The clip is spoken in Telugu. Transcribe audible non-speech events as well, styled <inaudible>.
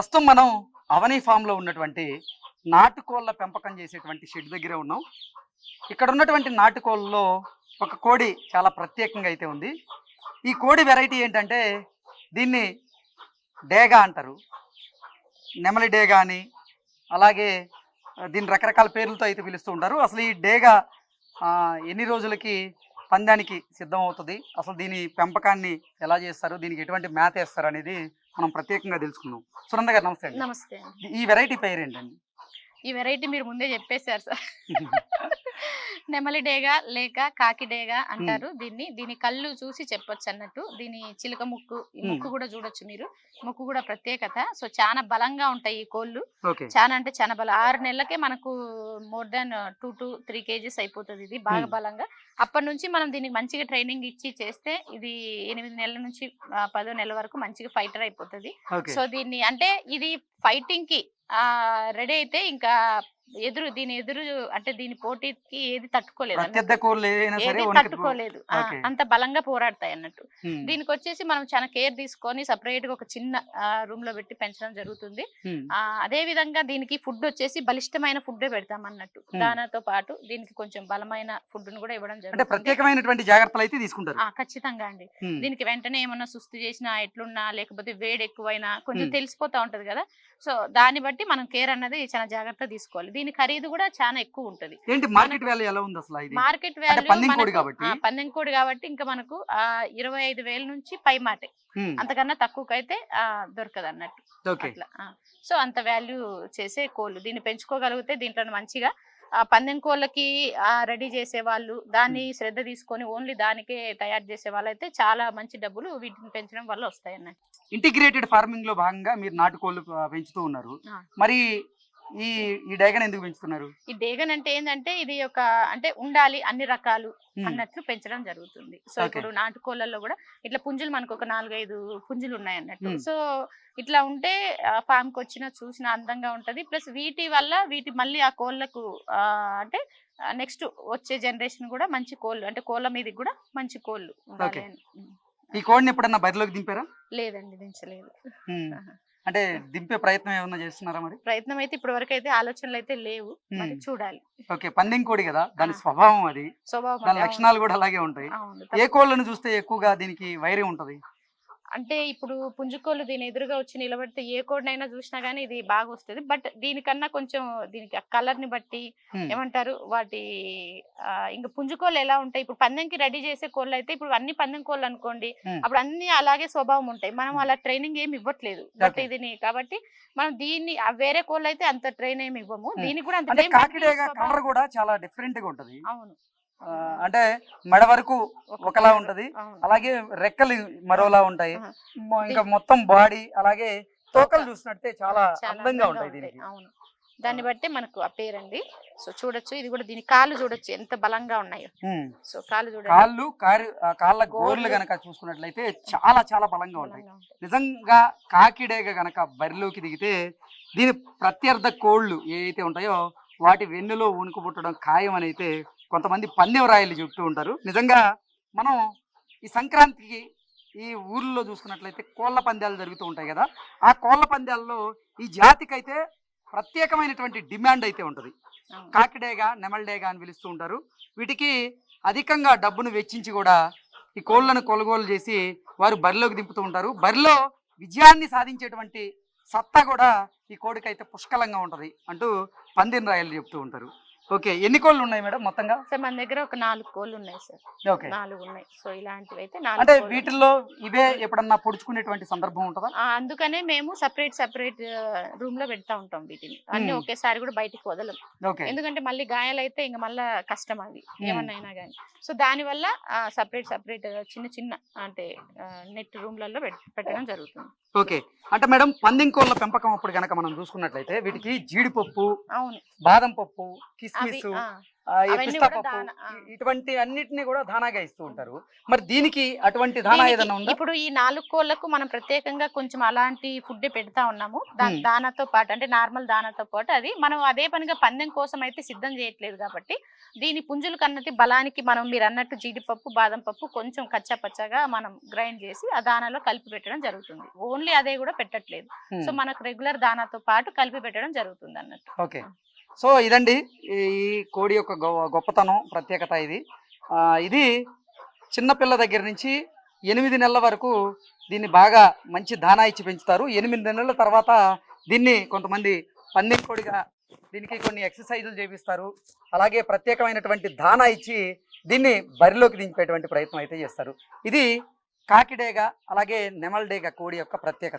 ప్రస్తుతం మనం అవని ఫామ్లో ఉన్నటువంటి నాటుకోళ్ళ పెంపకం చేసేటువంటి షెడ్ దగ్గరే ఉన్నాం. ఇక్కడ ఉన్నటువంటి నాటుకోళ్ళలో ఒక కోడి చాలా ప్రత్యేకంగా అయితే ఉంది. ఈ కోడి వెరైటీ ఏంటంటే దీన్ని డేగా అంటారు. నెమలి డేగా అని అలాగే దీని దీన్ని రకరకాల పేర్లతో అయితే పిలుస్తూ ఉంటారు. అసలు ఈ డేగా ఎన్ని రోజులకి పందానికి సిద్ధం అవుతుంది అసలు దీని పెంపకాన్ని ఎలా చేస్తారు? దీనికి ఎటువంటి మేత వేస్తారు అనేది మనం ప్రత్యేకంగా తెలుసుకుందాం. సునంద గారు నమస్తే నమస్తే ఈ వెరైటీ పేరు ఏంటండి ఈ వెరైటీ మీరు ముందే చెప్పేశారు సార్. <laughs> నెమలి డేగా లేక కాకి డేగా అంటారు దీన్ని. దీని కళ్ళు చూసి చెప్పొచ్చు అన్నట్టు. దీని చిలుక ముక్కు ఈ ముక్కు కూడా చూడొచ్చు మీరు. ముక్కు కూడా ప్రత్యేకత. సో చాలా బలంగా ఉంటాయి ఈ కోళ్ళు. చాలా అంటే చాలా బలం. ఆరు నెలలకే మనకు more than two to three KGs అయిపోతుంది ఇది బాగా. బలంగా. అప్పటి నుంచి మనం దీనికి మంచిగా ట్రైనింగ్ ఇచ్చి చేస్తే ఇది ఎనిమిది నెలల నుంచి పదో నెలల వరకు మంచిగా ఫైటర్ అయిపోతుంది. సో దీన్ని అంటే ఇది ఫైటింగ్కి ఆ రెడీ అయితే ఇంకా ఎదురు దీని ఎదురు అంటే దీని పోటీకి ఏది తట్టుకోలేదు ఏది తట్టుకోలేదు. అంత బలంగా పోరాడతాయి అన్నట్టు. దీనికి వచ్చేసి మనం చాలా కేర్ తీసుకొని సపరేట్గా ఒక చిన్న రూమ్లో పెట్టి పెంచడం జరుగుతుంది. అదే విధంగా దీనికి ఫుడ్ వచ్చేసి బలిష్టమైన ఫుడ్ పెడతాం అన్నట్టు. దానాతో పాటు దీనికి కొంచెం బలమైన ఫుడ్ను కూడా ఇవ్వడం జరుగుతుంది. ప్రత్యేకమైనటువంటి జాగ్రత్తలు అయితే తీసుకుంటారు. ఖచ్చితంగా అండి. దీనికి వెంటనే ఏమన్నా సుస్థి చేసినా ఎట్లున్నా లేకపోతే వేడి ఎక్కువైనా కొంచెం. తెలిసిపోతా ఉంటది కదా. సో దాన్ని బట్టి మనం కేర్ అన్నది చాలా జాగ్రత్త తీసుకోవాలి. దీని ఖరీదు కూడా చాలా ఎక్కువ ఉంటది. ఏంటి మార్కెట్ వాల్యూ ఎలా ఉంది అసలు ఇది? మార్కెట్ పందెం కోడి వాల్యూ కాబట్టి? పందెం కోడి కాబట్టి ఇంకా మనకు ఆ ఇరవై ఐదు వేల నుంచి పై మాటే. అంతకన్నా తక్కువకైతే దొరకదు అన్నట్టు. అట్లా సో అంత వాల్యూ చేసే కోళ్ళు దీన్ని పెంచుకోగలిగితే దీంట్లో మంచిగా ఆ పందెం కోళ్ళకి రెడీ చేసే వాళ్ళు దాన్ని శ్రద్ధ తీసుకొని ఓన్లీ దానికే తయారు చేసే వాళ్ళు అయితే చాలా మంచి డబ్బులు వీటిని పెంచడం వల్ల వస్తాయి అన్నట్టు ఇంటిగ్రేటెడ్ ఫార్మింగ్లో భాగంగా మీరు నాటుకోళ్ళు పెంచుతూ ఉన్నారు. మరి ఈ ఈ డైగన్ ఎందుకు పెంచుతున్నారు? ఈ డేగన్ అంటే ఏంటంటే ఇది ఒక అంటే ఉండాలి అన్ని రకాలు అన్నట్లు పెంచడం జరుగుతుంది. సో. ఇప్పుడు నాటుకోళ్ళల్లో కూడా ఇట్లా పుంజులు మనకు ఒక నాలుగైదు పుంజులు ఉన్నాయి అన్నట్టు. సో ఇట్లా ఉంటే ఫామ్కి వచ్చిన చూసిన అందంగా ఉంటది. ప్లస్ వీటి వల్ల వీటి మళ్ళీ ఆ కోళ్ళకు అంటే నెక్స్ట్ వచ్చే జనరేషన్ కూడా మంచి కోళ్ళు అంటే కోళ్ళ మీదకి కూడా మంచి కోళ్ళు. ఈ కోడిని ఎప్పుడన్నా బరిలోకి దింపారా? లేదండి దించలేదు. అంటే దింపే ప్రయత్నం ఏమన్నా చేస్తున్నారా మరి? ప్రయత్నం అయితే ఇప్పటి వరకు అయితే ఆలోచనలు అయితే లేవు. మరి. చూడాలి. ఓకే పందెం కోడి కదా? దాని. స్వభావం అది. స్వభావం దాని లక్షణాలు కూడా అలాగే ఉంటాయి. ఏ కోళ్ళను చూస్తే ఎక్కువగా దీనికి వైరం ఉంటది? అంటే ఇప్పుడు పుంజుకోళ్ళు దీని ఎదురుగా వచ్చి నిలబడితే ఏ కోడినైనా చూసినా గానీ ఇది బాగా వస్తుంది బట్ దీనికన్నా కొంచెం దీనికి కలర్ని బట్టి ఏమంటారు? వాటి ఇంకా పుంజుకోళ్ళు ఎలా ఉంటాయి? ఇప్పుడు పందెంకి రెడీ చేసే కోళ్ళు అయితే ఇప్పుడు అన్ని పందెం కోళ్ళు అనుకోండి. అప్పుడు అన్ని అలాగే స్వభావం ఉంటాయి. మనం అలా ట్రైనింగ్ ఏమి ఇవ్వట్లేదు. బట్. ఇది కాబట్టి మనం దీన్ని వేరే కోళ్ళు అయితే అంత ట్రైన్ ఏమి ఇవ్వము. దీనికి కూడా అంత కూడా చాలా డిఫరెంట్గా ఉంటది. అవును. అంటే మెడ వరకు ఒక ఒకలా. ఉంటది. అలాగే రెక్కలు మరోలా ఉంటాయి. ఇంకా మొత్తం బాడీ అలాగే తోకలు చూసినట్టే చాలా అందంగా ఉంటాయి దీనికి. దాన్ని బట్టి మనకు ఆ పేరండి. సో చూడొచ్చు. ఇది కూడా దీని కాళ్ళు చూడొచ్చు. ఎంత బలంగా ఉన్నాయో. సో కాళ్ళు చూడండి. కాళ్ళు కాళ్ళ గోర్లు. గనక చూసుకున్నట్లయితే చాలా చాలా బలంగా ఉంటాయి. నిజంగా కాకిడేగ గనక బరిలోకి దిగితే దీని ప్రత్యర్థ కోళ్ళు ఏవైతే ఉంటాయో వాటి వెన్నులో ఉణుకు పుట్టడం ఖాయం అని అయితే కొంతమంది పందెం రాయలు చెప్తూ ఉంటారు. నిజంగా మనం ఈ సంక్రాంతికి ఈ ఊర్లో చూసుకున్నట్లయితే కోళ్ళ పందాలు జరుగుతూ ఉంటాయి కదా. ఆ కోళ్ళ పందాల్లో ఈ జాతికైతే ప్రత్యేకమైనటువంటి డిమాండ్ అయితే ఉంటుంది. కాకిడేగా నెమల్డేగా అని పిలుస్తూ ఉంటారు. వీటికి అధికంగా డబ్బును వెచ్చించి కూడా ఈ కోళ్ళను కొనుగోలు చేసి వారు బరిలోకి దింపుతూ ఉంటారు. బరిలో విజయాన్ని సాధించేటువంటి సత్తా కూడా ఈ కోడికైతే పుష్కలంగా ఉంటది అంటూ పందిన్ రాయలు చెప్తూ ఉంటారు. ఓకే ఎన్ని కోళ్ళు ఉన్నాయి మేడం మొత్తంగా? సార్ మన దగ్గర ఒక నాలుగు కోళ్ళు ఉన్నాయి సార్. ఓకే. నాలుగు ఉన్నాయి సో ఇలాంటివి అయితే అంటే. వీటిల్లో ఇవే ఎప్పుడన్నా పొడుచుకునేటువంటి సందర్భం ఉంటుందా? అందుకనే మేము సపరేట్ సపరేట్ రూమ్లో పెడతా ఉంటాం వీటిని. అన్ని. ఒకేసారి కూడా బయటికి వదలం. ఓకే. ఎందుకంటే మళ్ళీ గాయాలైతే ఇంకా మళ్ళీ కష్టం అది. Hmm. ఏమన్నా కానీ సో దాని వల్ల సపరేట్ సపరేట్ చిన్న చిన్న అంటే నెట్ రూమ్లలో పెట్టడం జరుగుతుంది. ఓకే. అంటే మేడం పందిం కోళ్ళ పెంపకం అప్పుడు గనక మనం చూసుకున్నట్లయితే వీటికి జీడిపప్పు అవును. బాదం పప్పు కిస్మిస్ కిస్మిస్ ఇటువంటి అన్నిటిని కూడా దానాగా ఇస్తూ ఉంటారు. మరి దీనికి అటువంటి దానా దీనికి ఏదైనా ఉందా? ఇప్పుడు ఈ నాలుగు కోళ్ళకు మనం ప్రత్యేకంగా కొంచెం అలాంటి ఫుడ్ పెడతా ఉన్నాము. దానాతో పాటు అంటే నార్మల్ దానాతో పాటు అది మనం అదే పనిగా పందెం కోసం అయితే సిద్ధం చేయట్లేదు కాబట్టి దీని పుంజులు కన్నటి బలానికి మనం మీరు అన్నట్టు జీడిపప్పు బాదం పప్పు కొంచెం కచ్చా పచ్చగా మనం గ్రైండ్ చేసి ఆ దానాలో కలిపి పెట్టడం జరుగుతుంది. ఓన్లీ అదే కూడా పెట్టట్లేదు. సో మనకు రెగ్యులర్ దానాతో పాటు కలిపి పెట్టడం జరుగుతుంది అన్నట్టు. ఓకే. సో ఇదండి. ఈ కోడి యొక్క గొ- గొప్పతనం ప్రత్యేకత ఇది. ఇది చిన్నపిల్ల దగ్గర నుంచి ఎనిమిది నెలల వరకు దీన్ని బాగా మంచి దానా ఇచ్చి పెంచుతారు. ఎనిమిది నెలల తర్వాత దీన్ని కొంతమంది పందెం కోడిగా దీనికి కొన్ని ఎక్సర్సైజులు చేపిస్తారు. అలాగే ప్రత్యేకమైనటువంటి దానా ఇచ్చి దీన్ని బరిలోకి దింపేటువంటి ప్రయత్నం అయితే చేస్తారు. ఇది కాకిడేగ అలాగే నెమల్డేగ కోడి యొక్క ప్రత్యేకత.